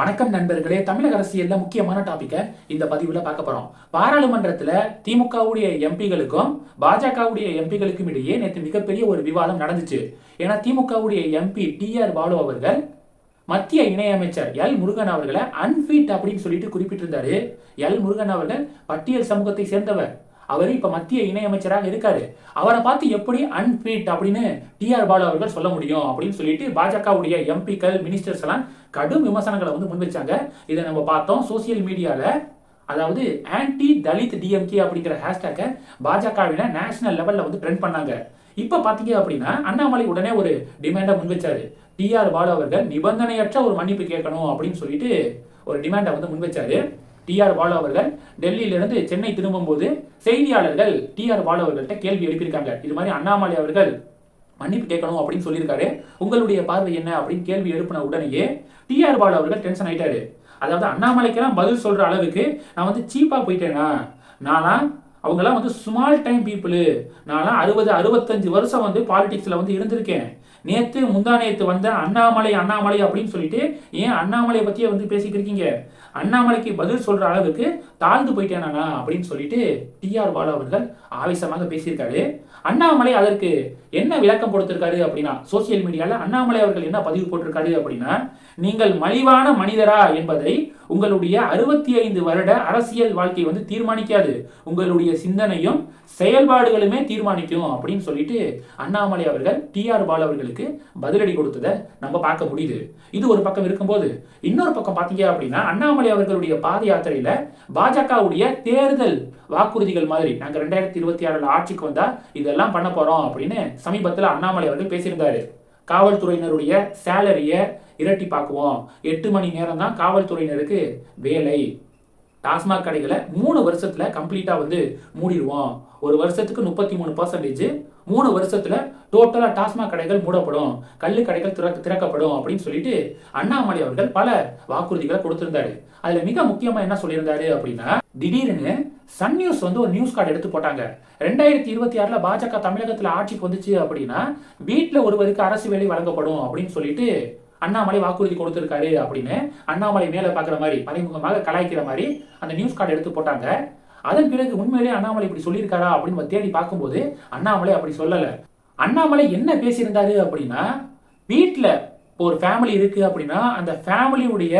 வணக்கம் நண்பர்களே தமிழக அரசியல்ல முக்கியமான டாபிக்க இந்த பதிவுல பார்க்க போறோம். பாராளுமன்றத்துல திமுகவுடைய எம்பிகளுக்கும் பாஜகவுடைய எம்பிகளுக்கும் இடையே நேற்று மிகப்பெரிய ஒரு விவாதம் நடந்துச்சு. ஏன்னா திமுகவுடைய எம்பி டி ஆர் பாலு அவர்கள் மத்திய இணையமைச்சர் எல் முருகன் அவர்களை அன்ஃபிட் அப்படின்னு சொல்லிட்டு குறிப்பிட்டிருந்தாரு. எல் முருகன் அவர்கள் பட்டியல் சமூகத்தை சேர்ந்தவர். அவர் இப்போ மத்திய இணையமைச்சராக இருக்காரு. அவரை பார்த்து எப்படி அன்ஃபிட் அப்படின்னு டி ஆர் பாலு அவர்கள் சொல்ல முடியும் அப்படின்னு சொல்லிட்டு பாஜகவுடைய எம்பிக்கள் மினிஸ்டர்ஸ் எல்லாம் கடும் விமர்சனங்களை வந்து முன்வச்சாங்க. இதை நம்ம பார்த்தோம் சோசியல் மீடியாவில் அதாவது ஆன்டி தலித் டிஎம்கே அப்படிங்கிற ஹேஷ்டேக்கை பாஜகவின நேஷனல் லெவலில் வந்து ட்ரெண்ட் பண்ணாங்க. இப்போ பார்த்தீங்க அப்படின்னா அண்ணாமலை உடனே ஒரு டிமாண்டை முன்வச்சாரு. டி ஆர் பாலு அவர்கள் நிபந்தனையற்ற ஒரு மன்னிப்பு கேட்கணும் அப்படின்னு சொல்லிட்டு ஒரு டிமாண்டை வந்து முன்வச்சாரு. டி ஆர் பாலு அவர்கள் டெல்லியிலிருந்து சென்னை திரும்பும்போது செய்தியாளர்கள் டி ஆர் பாலு அவர்கள்ட்ட கேள்வி எழுப்பியிருக்காங்க. இது மாதிரி அண்ணாமலை அவர்கள் மன்னிப்பு கேட்கணும் அப்படின்னு சொல்லியிருக்காரு. உங்களுடைய பார்வை என்ன அப்படின்னு கேள்வி எழுப்பின உடனேயே டி ஆர் பாலு அவர்கள் டென்ஷன் ஆயிட்டாரு. அதாவது அண்ணாமலைக்கெல்லாம் பதில் சொல்ற அளவுக்கு நான் வந்து சீப்பா போயிட்டேனா? நானா அவங்கெல்லாம் வந்து ஸ்மால் டைம் பீப்புள் நான்லாம் அறுபது அறுபத்தஞ்சு வருஷம் வந்து பாலிடிக்ஸில் வந்து இருந்திருக்கேன். நேத்து முந்தா நேற்று வந்த அண்ணாமலை அண்ணாமலை அப்படின்னு சொல்லிட்டு ஏன் அண்ணாமலையை பற்றியே வந்து பேசிட்டு இருக்கீங்க? அண்ணாமலைக்கு பதில் சொல்ற அளவுக்கு தாழ்ந்து போயிட்டேனா அப்படின்னு சொல்லிட்டு டிஆர் பாலு அவர்கள் ஆவேசமாக பேசியிருக்காரு. அண்ணாமலை அதற்கு என்ன விளக்கம் கொடுத்திருக்காரு அப்படின்னா சோசியல் மீடியால அண்ணாமலை அவர்கள் என்ன பதிவு போட்டிருக்காரு அப்படின்னா நீங்கள் மலிவான மனிதரா என்பதை உங்களுடைய அறுபத்தி ஐந்து வருட அரசியல் வாழ்க்கை வந்து தீர்மானிக்காது. உங்களுடைய சிந்தனையும் செயல்பாடுகளுமே தீர்மானிக்கும் அப்படின்னு சொல்லிட்டு அண்ணாமலை அவர்கள் டி ஆர் அவர்களுக்கு பதிலடி கொடுத்ததை நம்ம பார்க்க முடியுது. இது ஒரு பக்கம் இருக்கும்போது இன்னொரு பக்கம் பார்த்தீங்க அப்படின்னா அண்ணாமலை அவர்களுடைய பாத யாத்திரையில பாஜகவுடைய தேர்தல் வாக்குறுதிகள் மாதிரி நாங்க ரெண்டாயிரத்தி இருபத்தி ஆறுல ஆட்சிக்கு வந்தா இதெல்லாம் பண்ண போறோம் அப்படின்னு சமீபத்தில் அண்ணாமலை அவர்கள் பேசியிருந்தாரு. காவல்துறையினருடைய சேலரியை இரட்டிப்பாக்குவோம். எட்டு மணி நேரம் தான் காவல்துறையினருக்கு வேலை. டாஸ்மாக் கடைகளை மூணு வருஷத்தில் கம்ப்ளீட்டாக வந்து மூடிடுவோம். ஒரு வருஷத்துக்கு முப்பத்தி மூணு பர்சன்டேஜ் மூணு வருஷத்தில் டோட்டலாக டாஸ்மாக் கடைகள் மூடப்படும். கல் கடைகள் திறக்க திறக்கப்படும் அப்படின்னு சொல்லிட்டு அண்ணாமலை அவர்கள் பல வாக்குறுதிகளை கொடுத்திருந்தாரு. அதில் மிக முக்கியமாக என்ன சொல்லியிருந்தாரு அப்படின்னா திடீர்னு சன் நியூஸ் வந்து ஒரு நியூஸ் கார்டு எடுத்து போட்டாங்க. ரெண்டாயிரத்தி இருபத்தி ஆறுல பாஜக தமிழகத்தில் ஆட்சிக்கு வந்துச்சு அப்படின்னா வீட்டில் ஒருவருக்கு அரசு வேலை வழங்கப்படும் அப்படின்னு சொல்லிட்டு அண்ணாமலை வாக்குறுதி கொடுத்துருக்காரு அப்படின்னு அண்ணாமலை மேலே பார்க்குற மாதிரி மறைமுகமாக கலாய்க்கிற மாதிரி அந்த நியூஸ் கார்டு எடுத்து போட்டாங்க. அதன் பிறகு உண்மையிலேயே அண்ணாமலை இப்படி சொல்லியிருக்காரா அப்படின்னு நம்ம தேடி பார்க்கும்போது அண்ணாமலை அப்படி சொல்லலை. அண்ணாமலை என்ன பேசியிருந்தாரு அப்படின்னா வீட்டில் இப்போ ஒரு ஃபேமிலி இருக்குது அப்படின்னா அந்த ஃபேமிலியுடைய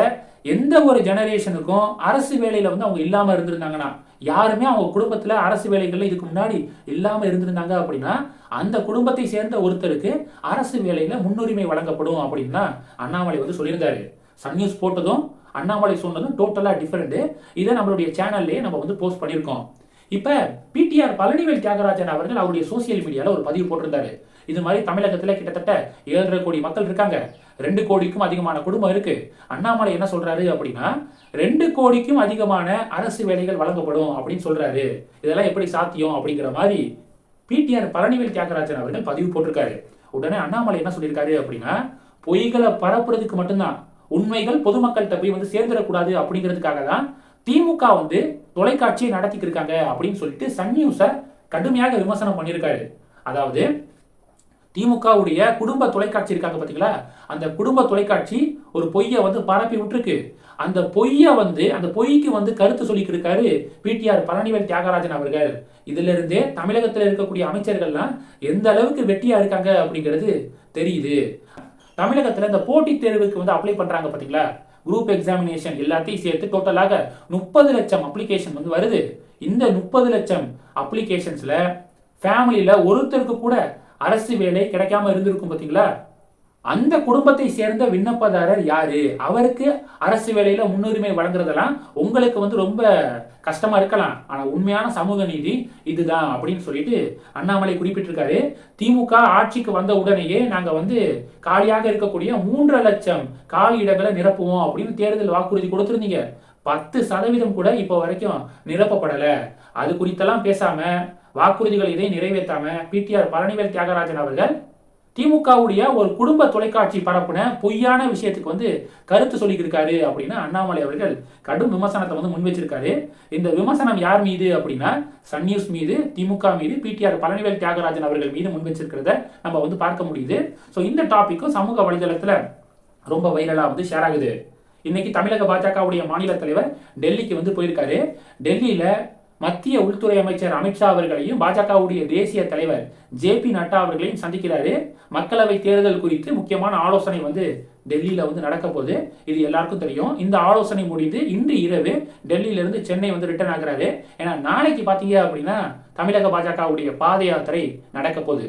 எந்த ஒரு ஜெனரேஷனுக்கும் அரசு வேலையில் வந்து அவங்க இல்லாமல் இருந்திருந்தாங்கன்னா யாருமே அவங்க குடும்பத்தில் அரசு வேலைகளில் இதுக்கு முன்னாடி இல்லாமல் இருந்திருந்தாங்க அப்படின்னா அந்த குடும்பத்தை சேர்ந்த ஒருத்தருக்கு அரசு வேலையில் முன்னுரிமை வழங்கப்படும் அப்படின்னா அண்ணாமலை வந்து சொல்லியிருந்தாரு. சன் நியூஸ் போட்டதும் அண்ணாமலை சொன்னதும் டோட்டலாக டிஃப்ரெண்ட்டு இதை நம்மளுடைய சேனல்லே நம்ம வந்து போஸ்ட் பண்ணியிருக்கோம். இப்போ பிடிஆர் பழனிவேல் தியாகராஜன் அவர்கள் அவருடைய சோசியல் மீடியாவில் ஒரு பதிவு போட்டிருந்தாரு. இது மாதிரி தமிழகத்தில் கிட்டத்தட்ட ஏழரை கோடி மக்கள் இருக்காங்க. ரெண்டு கோடிக்கும் அதிகமான குடும்பம் இருக்கு. அண்ணாமலை என்ன சொல்றாரு அப்படின்னா ரெண்டு கோடிக்கும் அதிகமான அரசு வேலைகள் வழங்கப்படும் அப்படின்னு சொல்றாரு. இதெல்லாம் எப்படி சாத்தியம் அப்படிங்கிற மாதிரி பிடிஆர் பழனிவேல் தியாகராஜன் அவர்கள் பதிவு போட்டிருக்காரு. உடனே அண்ணாமலை என்ன சொல்லியிருக்காரு அப்படின்னா பொய்களை பரப்புறதுக்கு மட்டும்தான் உண்மைகள் பொதுமக்கள்கிட்ட போய் வந்து சேர்ந்துடக்கூடாது அப்படிங்கிறதுக்காக தான் திமுக வந்து தொலைக்காட்சியை நடத்திக்கிருக்காங்க அப்படின்னு சொல்லிட்டு சன் நியூஸை கடுமையாக விமர்சனம் பண்ணியிருக்காரு. அதாவது திமுகவுடைய குடும்ப தொலைக்காட்சி இருக்காங்க பார்த்தீங்களா அந்த குடும்ப தொலைக்காட்சி ஒரு பொய்யை வந்து பரப்பி விட்டுருக்கு. அந்த பொய்யை வந்து அந்த பொய்க்கு வந்து கருத்து சொல்லிட்டு இருக்காரு பிடிஆர் பழனிவேல் தியாகராஜன் அவர்கள். இதுல இருந்தே தமிழகத்தில் இருக்கக்கூடிய அமைச்சர்கள்லாம் எந்த அளவுக்கு வெட்டியா இருக்காங்க அப்படிங்கிறது தெரியுது. தமிழகத்துல இந்த போட்டித் தேர்வுக்கு வந்து அப்ளை பண்றாங்க பார்த்தீங்களா குரூப் எக்ஸாமினேஷன் எல்லாத்தையும் சேர்த்து டோட்டலாக முப்பது லட்சம் அப்ளிகேஷன் வந்து வருது. இந்த முப்பது லட்சம் அப்ளிகேஷன்ஸ்ல ஃபேமிலியில ஒருத்தருக்கு கூட அரசு வேலை கிடைக்காம இருந்திருக்கும் பார்த்தீங்களா அந்த குடும்பத்தை சேர்ந்த விண்ணப்பதாரர் யாரு? அவருக்கு அரசு வேலையில முன்னுரிமை வழங்குறதெல்லாம் உங்களுக்கு வந்து ரொம்ப கஷ்டமா இருக்கலாம். ஆனா உண்மையான சமூக நீதி இதுதான் அப்படின்னு சொல்லிட்டு அண்ணாமலை குறிப்பிட்டிருக்காரு. திமுக ஆட்சிக்கு வந்த உடனேயே நாங்க வந்து காலியாக இருக்கக்கூடிய மூன்றரை லட்சம் காலி இடங்களை நிரப்புவோம் அப்படின்னு தேர்தல் வாக்குறுதி கொடுத்திருந்தீங்க. பத்து சதவீதம் கூட இப்போ வரைக்கும் நிரப்பப்படல. அது குறித்தெல்லாம் பேசாம வாக்குறுதிகள் இதை நிறைவேற்றாம பிடிஆர் பழனிவேல் தியாகராஜன் அவர்கள் திமுகவுடைய ஒரு குடும்ப தொலைக்காட்சி பரப்புன பொய்யான விஷயத்துக்கு வந்து கருத்து சொல்லியிருக்காரு அப்படின்னு அண்ணாமலை அவர்கள் கடும் விமர்சனத்தை வந்து முன் வச்சிருக்காரு இந்த விமர்சனம் யார் மீது அப்படின்னா சன் நியூஸ் மீது திமுக மீது பிடிஆர் பழனிவேல் தியாகராஜன் அவர்கள் மீது முன் வச்சிருக்கிறத நம்ம வந்து பார்க்க முடியுது. ஸோ இந்த டாபிக்கும் சமூக வலைதளத்துல ரொம்ப வைரலா வந்து ஷேர் ஆகுது. இன்னைக்கு தமிழக பாஜகவுடைய மாநில தலைவர் டெல்லிக்கு வந்து போயிருக்காரு. டெல்லியில மத்திய உள்துறை அமைச்சர் அமித்ஷா அவர்களையும் பாஜகவுடைய தேசிய தலைவர் ஜே பி நட்டா அவர்களையும் சந்திக்கிறாரு. மக்களவை தேர்தல் குறித்து முக்கியமான ஆலோசனை வந்து டெல்லியில வந்து நடக்க போகுது. இது எல்லாருக்கும் தெரியும். இந்த ஆலோசனை முடிந்து இன்று இரவு டெல்லியில இருந்து சென்னை வந்து ரிட்டர்ன் ஆகிறாரு. ஏன்னா நாளைக்கு பாத்தீங்க அப்படின்னா தமிழக பாஜகவுடைய பாத யாத்திரை நடக்க போகுது.